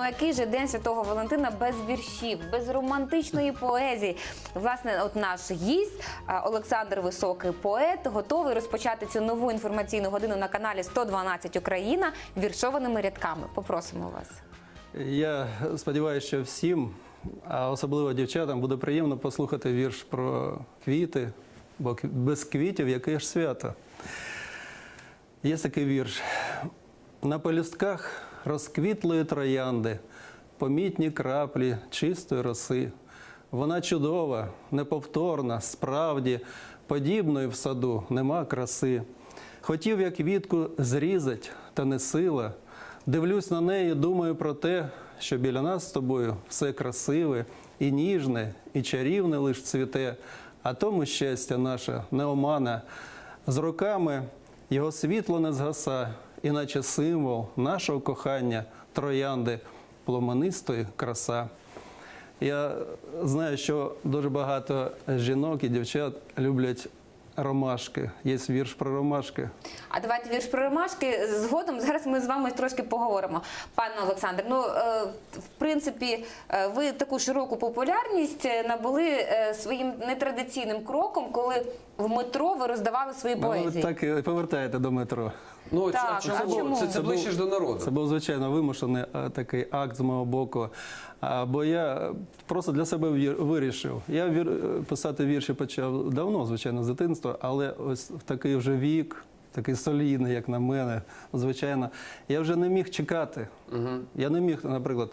Ну, який же день святого Валентина без віршів, без романтичної поезії? Власне, от наш гість Олександр Високий, поет, готовий розпочати цю нову інформаційну годину на каналі 112 Україна віршованими рядками. Попросимо вас. Я сподіваюся, що всім, а особливо дівчатам, буде приємно послухати вірш про квіти, бо без квітів яке ж свято. Є такий вірш. На пелюстках розквітлої троянди, помітні краплі чистої роси. Вона чудова, неповторна, справді, подібної в саду нема краси. Хотів я квітку зрізать, та не сила. Дивлюсь на неї, думаю про те, що біля нас з тобою все красиве і ніжне, і чарівне лиш цвіте, а тому щастя наше не омана. З роками його світло не згаса, іначе символ нашого кохання, троянди, пломенистої краса. Я знаю, що дуже багато жінок і дівчат люблять ромашки. Є вірш про ромашки. А давайте вірш про ромашки згодом. Зараз ми з вами трошки поговоримо. Пане Олександр, ну е, в принципі, е, ви таку широку популярність е, набули е, своїм нетрадиційним кроком, коли в метро ви роздавали свої Ну, так повертаєте до метро. Ну, Так, а а чому? чому? Це, це Це ближче ж до народу. Це був звичайно вимушений такий акт з мого боку. Бо я просто для себе вирішив. Я вір, писати вірші почав давно, звичайно, з дитинства, але ось в такий вже вік, такий солідний, як на мене, звичайно, я вже не міг чекати. Я не міг, наприклад.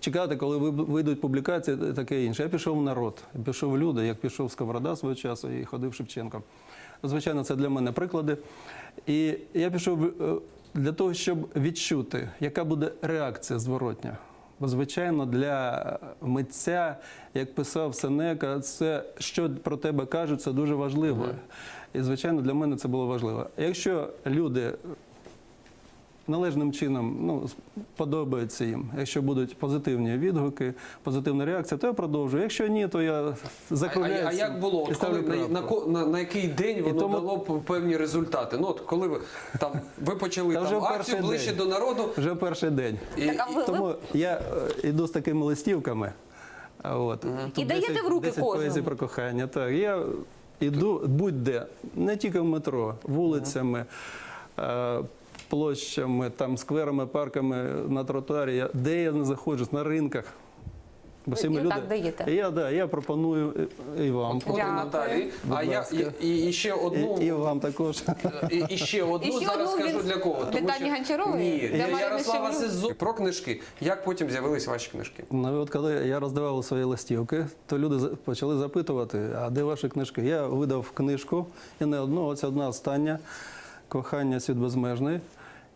Чекати, коли ви- вийдуть публікації, таке інше. Я пішов в народ, пішов в люди, як пішов Сковорода свого часу і ходив Шевченко. Звичайно, це для мене приклади. І я пішов е, для того, щоб відчути, яка буде реакція зворотня. Бо, звичайно, для митця, як писав Сенека, це що про тебе кажуть, це дуже важливо. І, звичайно, для мене це було важливо. Якщо люди належним чином ну, подобається їм. Якщо будуть позитивні відгуки, позитивна реакція, то я продовжую. Якщо ні, то я А, закругляюся. а, а як було? От коли, на, на, на, на який день воно тому- дало певні результати? Ну, от коли ви там ви почали Та вже там, акцію перший ближче до народу. Вже перший день. І, Так, а ви- Тому я е, йду з такими листівками. От. Тут І даєте в руки 10 кожному? поезій про кохання. Так, я йду будь-де, не тільки в метро, вулицями, е, площами, там, скверами, парками на тротуарі. Де я не заходжу, на ринках. Бо всі ми люди. даєте? Я, да, я пропоную і, і вам. От Дякую. Наталі. Будь А я ласка. і, і ще одну. І, і вам також. І, і ще одну І ще зараз одну скажу від- для кого. від Тані Гончарової? Ні, Для для Марини Ярослава Шевчук? Сизу. Про книжки. Як потім з'явились ваші книжки? Ну, і от коли я роздавав свої листівки, то люди за- почали запитувати, а де ваші книжки? Я видав книжку, і не одну, ось одна остання кохання світ безмежний.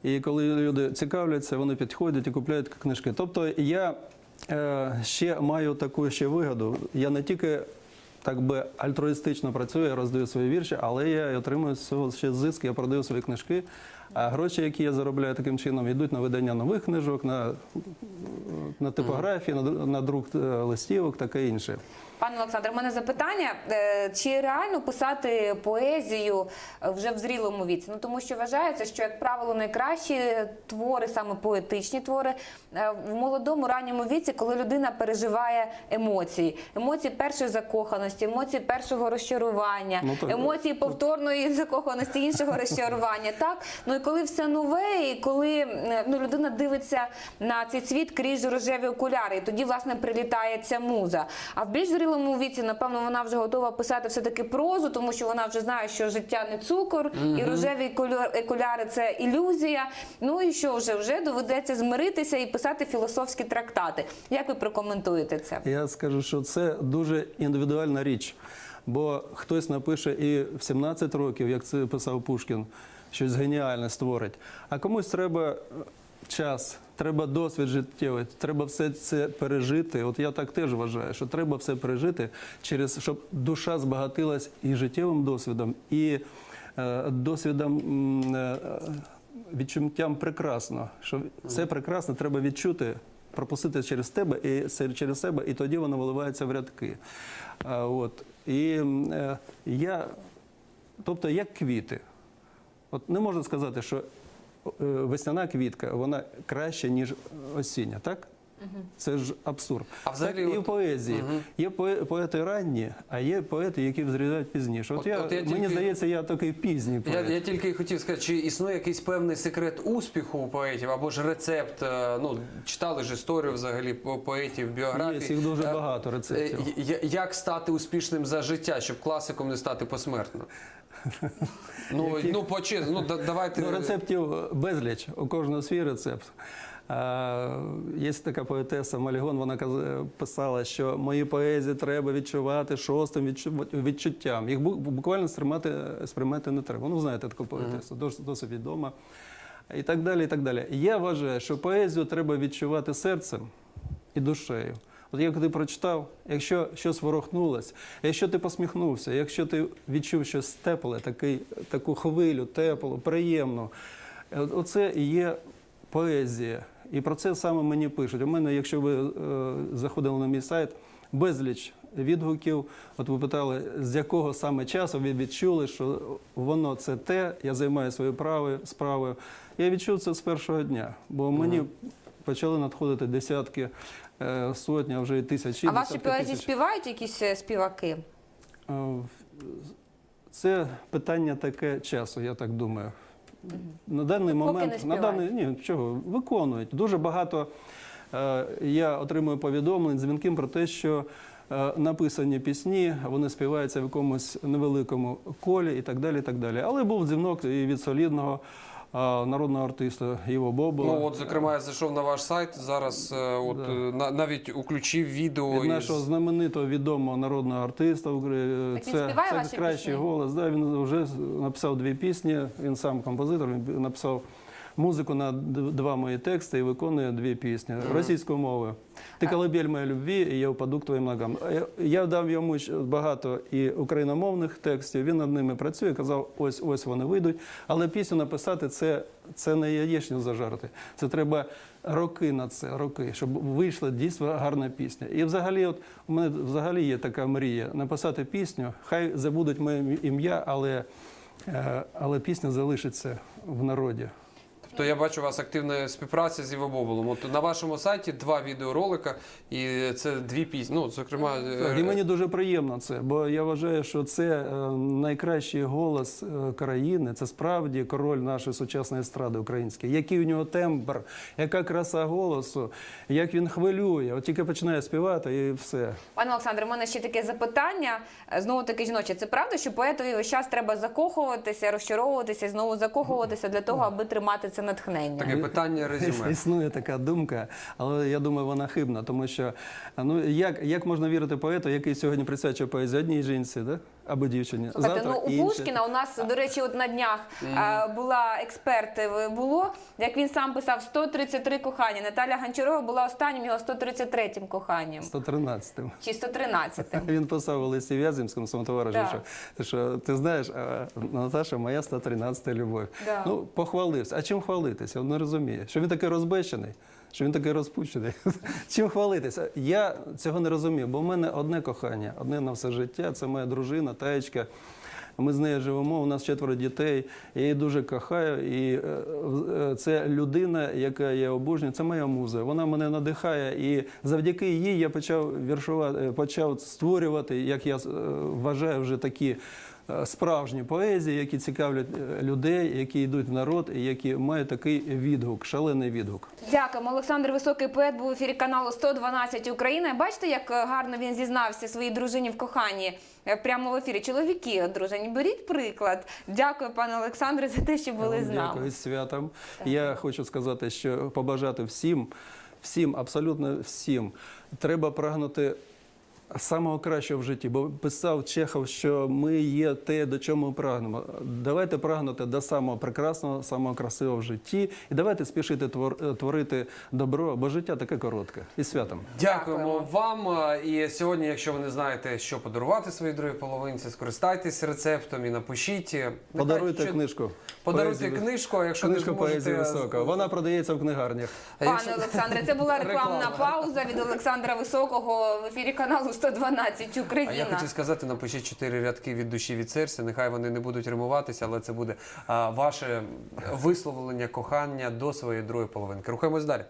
І коли люди цікавляться, вони підходять і купляють книжки. Тобто я е, ще маю таку ще вигоду. Я не тільки так би альтруїстично працюю, я роздаю свої вірші, але я отримую з цього ще зиск, я продаю свої книжки. А гроші, які я заробляю таким чином, йдуть на видання нових книжок, на, на типографії, на, на друк е, листівок, таке інше. Пане Олександр, у мене запитання: Е, чи реально писати поезію е, вже в зрілому віці? Ну тому що вважається, що як правило найкращі твори, саме поетичні твори, в молодому ранньому віці, коли людина переживає емоції, емоції першої закоханості, емоції першого розчарування, Ну, так. емоції повторної закоханості, іншого розчарування. Так ну коли все нове, і коли е, ну людина дивиться на цей світ крізь рожеві окуляри, і тоді власне прилітає ця муза. А в більш зрілому віці, напевно, вона вже готова писати все таки прозу, тому що вона вже знає, що життя не цукор, і рожеві окуляри це ілюзія. Ну і що вже вже доведеться змиритися і писати філософські трактати. Як ви прокоментуєте це? Я скажу, що це дуже індивідуальна річ. Бо хтось напише і в 17 років, як це писав Пушкін, щось геніальне створить. А комусь треба е, час, треба досвід життєвий, треба все це пережити. От я так теж вважаю, що треба все пережити, через щоб душа збагатилась і життєвим досвідом, і е, досвідом. е, Відчуттям прекрасно, що це прекрасно треба відчути, пропустити через тебе і через себе, і тоді воно виливається в рядки. А, от. І е, я, тобто, як квіти. От не можна сказати, що е, весняна квітка вона краще, ніж осіння, так? Це ж абсурд. А взагалі так і от- в поезії. Є поети ранні, а є поети, які взрізають пізніше. От, От- я, от я мені тільки- здається, я такий пізній Я, поет. я тільки хотів сказати, чи існує якийсь певний секрет успіху у поетів або ж рецепт. е, Ну читали ж історію взагалі по- поетів, біографії. Є, їх дуже Е, багато рецептів. е, я- Як стати успішним за життя, щоб класиком не стати посмертно? Ну, ну почесно, ну да- давайте. Ну, рецептів безліч, у кожного свій рецепт. Є така поетеса Малігон, вона писала, що мої поезії треба відчувати шостим відчу- відчуттям. Їх буквально сприймати, сприймати не треба. Ну, знаєте таку поетесу, досить, відома. І так далі, і так далі. Я вважаю, що поезію треба відчувати серцем і душею. От як ти прочитав, якщо щось ворохнулось, якщо ти посміхнувся, якщо ти відчув щось тепле, такий, таку хвилю, теплу, приємну, е, оце і є поезія. І про це саме мені пишуть. У мене, якщо ви е, заходили на мій сайт, безліч відгуків. От ви питали, з якого саме часу ви відчули, що воно це те, я займаю свою справою. Я відчув це з першого дня, бо мені почали надходити десятки, е, сотні, а вже і тисячі. А ваші поезії співають якісь е, співаки? Це питання таке часу, я так думаю. На даний Поки момент не на даний ні, чого виконують. Дуже багато е, я отримую повідомлень, дзвінків про те, що е, написані пісні, вони співаються в якомусь невеликому колі і так далі. І так далі. Але був дзвінок і від солідного народного артиста Іво Бобола. Ну, от, зокрема, я зайшов на ваш сайт. Зараз е, от, Да. е, на- навіть уключив відео Від із... нашого знаменитого відомого народного артиста Так Це, співає це ваші кращий пісні? голос. Да, він вже написав дві пісні. Він сам композитор. Він написав музику на два мої тексти і виконує дві пісні російською мовою. Ти колыбель моєї любві, і я впаду к твоїм ногам. Я- Я дав йому багато і україномовних текстів. Він над ними працює. Казав, ось ось вони вийдуть. Але пісню написати це, це не яєчню зажарити. Це треба роки на це, роки, щоб вийшла дійсно гарна пісня. І взагалі, от у мене взагалі є така мрія написати пісню. Хай забудуть моє ім'я, але, е, але пісня залишиться в народі. То я бачу у вас активна співпраця з Іво Боболом. От на вашому сайті два відеоролика, і це дві пісні. Ну, зокрема, е, і мені дуже приємно це, бо я вважаю, що це е, найкращий голос е, країни. Це справді король нашої сучасної естради української. Який у нього тембр, яка краса голосу, як він хвилює. От тільки починає співати і все. Пане Олександре, у мене ще таке запитання. Знову таки жіноче. Це правда, що поетові весь час треба закохуватися, розчаровуватися, знову закохуватися для того, аби тримати це натхнення? таке питання резюме. Існує така думка, але я думаю, вона хибна, тому що ну як, як можна вірити поету, який сьогодні присвячує поезію одній жінці, да? Або дівчині? Слухайте, Завтра ну у. Пушкіна у нас, до речі, от на днях е, була експерт е, було, як він сам писав 133 кохання. Наталя Гончарова була останнім його 133-м коханням. 113-м. Чи 113-м. Він писав у листі В'яземському своєму товаришу, Да. що, що ти знаєш, а, Наташа моя 113 любов. Да. Ну, похвалився. А чим хвалитися? Він не розуміє. Що він такий розбещений, що він такий розпущений. чим хвалитися? Я цього не розумію, бо в мене одне кохання, одне на все життя. Це моя дружина, таєчка. Ми з нею живемо, у нас четверо дітей. Я її дуже кохаю. І е, е, це людина, яка я обожнюю, це моя муза. Вона мене надихає. І завдяки їй я почав віршувати, е, почав створювати, як я вважаю, вже такі. Е, Справжні поезії, які цікавлять е, людей, які йдуть в народ і які мають такий відгук, шалений відгук. Дякуємо. Олександр Високий поет був в ефірі каналу 112 Україна. Бачите, як е, гарно він зізнався своїй дружині в коханні прямо в ефірі. Чоловіки одружені, беріть приклад. Дякую, пане Олександре, за те, що були з нами. Дякую святом. Я хочу сказати, що побажати всім, всім, абсолютно всім, треба прагнути. Самого кращого в житті, бо писав Чехов, що ми є те, до чого ми прагнемо. Давайте прагнути до самого прекрасного, самого красивого в житті, і давайте спішити твор- творити добро, бо життя таке коротке. І святом. Дякуємо вам. Е, І сьогодні, якщо ви не знаєте, що подарувати своїй другій половинці, скористайтесь рецептом і напишіть. Подаруйте що- книжку. Подаруйте Поезії- книжку, а якщо Книжку не зможете... поезії висока. Вона продається в книгарнях. Пане якщо- Олександре, це була рекламна пауза від Олександра Високого в ефірі каналу 112 А Україна. я хотів сказати, напишіть чотири рядки від душі від серця. Нехай вони не будуть римуватися, але це буде а, ваше висловлення кохання до своєї другої половинки. Рухаємось далі.